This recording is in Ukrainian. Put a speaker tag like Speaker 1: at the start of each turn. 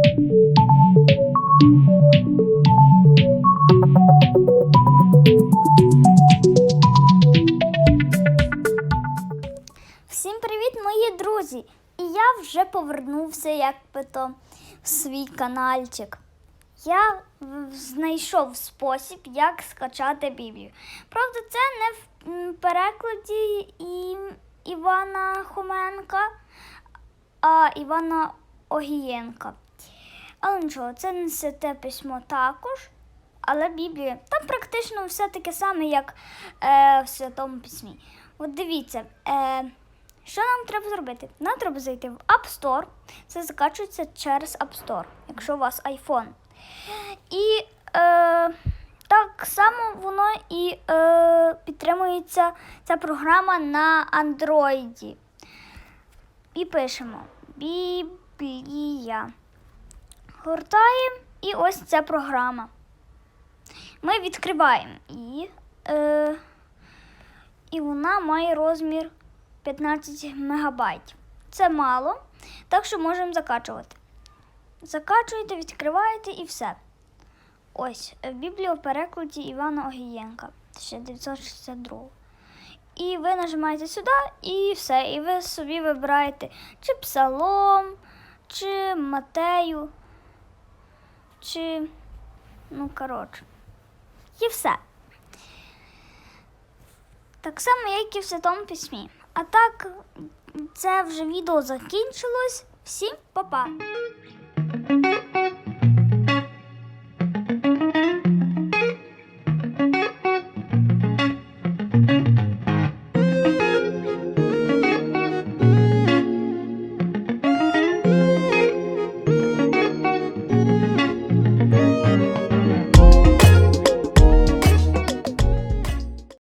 Speaker 1: Всім привіт, мої друзі! І я вже повернувся, як би то, в свій каналчик. Я знайшов спосіб, як скачати Біблію. Правда, це не в перекладі і, Івана Хоменка, а Івана Огієнка. Але нічого, це не святе письмо також. Але Біблія там практично все таке саме, як е, в Святому Письмі. От дивіться, е, що нам треба зробити? Нам треба зайти в App Store. Це закачується через App Store, якщо у вас iPhone. І е, так само воно і е, підтримується ця програма на Android. І пишемо Біблія. Гортаємо і ось ця програма. Ми відкриваємо її. Е, і вона має розмір 15 мегабайт. Це мало, так що можемо закачувати. Закачуєте, відкриваєте і все. Ось в перекладі Івана Огієнка 1962. І ви нажимаєте сюди, і все. І ви собі вибираєте чи Псалом, чи Матею, чи. Ну, коротше. І все. Так само, як і в Святому Письмі. А так, це вже відео закінчилось. Всім па-па!